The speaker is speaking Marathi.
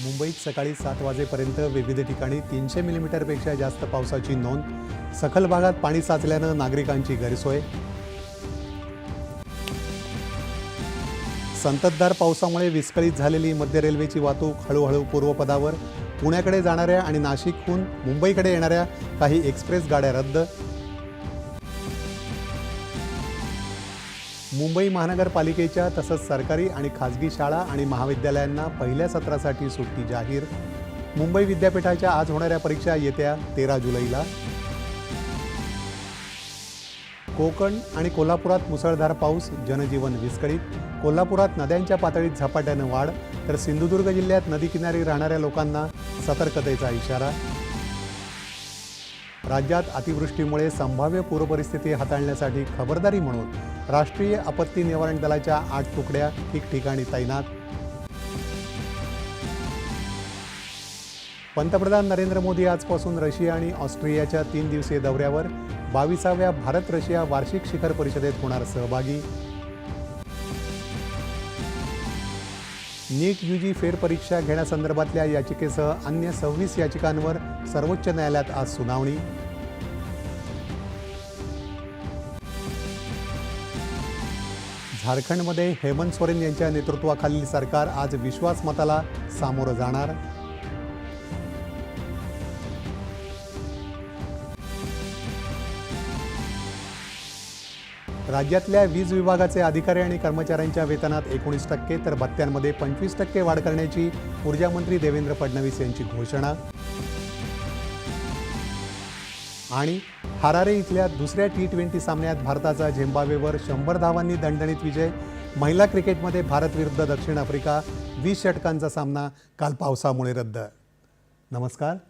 मुंबईत सकाळी सात वाजेपर्यंत विविध ठिकाणी तीनशे मिलीमीटरपेक्षा जास्त पावसाची नोंद. सखल भागात पाणी साचल्यानं नागरिकांची गैरसोय. संततधार पावसामुळे विस्कळीत झालेली मध्य रेल्वेची वाहतूक हळूहळू पूर्वपदावर. पुण्याकडे जाणाऱ्या आणि नाशिकहून मुंबईकडे येणाऱ्या काही एक्सप्रेस गाड्या रद्द. मुंबई महानगरपालिकेच्या तसंच सरकारी आणि खाजगी शाळा आणि महाविद्यालयांना पहिल्या सत्रासाठी सुट्टी जाहीर. मुंबई विद्यापीठाच्या आज होणाऱ्या परीक्षा येत्या तेरा जुलैला. कोकण आणि कोल्हापुरात मुसळधार पाऊस जनजीवन विस्कळीत. कोल्हापुरात नद्यांच्या पातळीत झपाट्यानं वाढ तर सिंधुदुर्ग जिल्ह्यात नदीकिनारी राहणाऱ्या लोकांना सतर्कतेचा इशारा. राज्यात अतिवृष्टीमुळे संभाव्य पूरपरिस्थिती हाताळण्यासाठी खबरदारी म्हणून राष्ट्रीय आपत्ती निवारण दलाच्या आठ तुकड्या ठिकठिकाणी तैनात. पंतप्रधान नरेंद्र मोदी आजपासून रशिया आणि ऑस्ट्रियाच्या तीन दिवसीय दौऱ्यावर बावीसाव्या भारत रशिया वार्षिक शिखर परिषदेत होणार सहभागी. नीट यूजी फेरपरीक्षा घेण्यासंदर्भातल्या याचिकेसह अन्य सव्वीस याचिकांवर सर्वोच्च न्यायालयात आज सुनावणी. झारखंडमध्ये हेमंत सोरेन यांच्या नेतृत्वाखालील सरकार आज विश्वासमताला सामोरं जाणार? राज्यातल्या वीज विभागाचे अधिकारी आणि कर्मचाऱ्यांच्या वेतनात एकोणीस टक्के तर भत्त्यांमध्ये पंचवीस टक्के वाढ करण्याची ऊर्जामंत्री देवेंद्र फडणवीस यांची घोषणा. आणि हरारे इथल्या दुसऱ्या टी ट्वेंटी सामन्यात भारताचा झिम्बाब्वेवर शंभर धावांनी दणदणीत विजय. महिला क्रिकेटमध्ये भारत विरुद्ध दक्षिण आफ्रिका वीस षटकांचा सामना काल पावसामुळे रद्द. नमस्कार.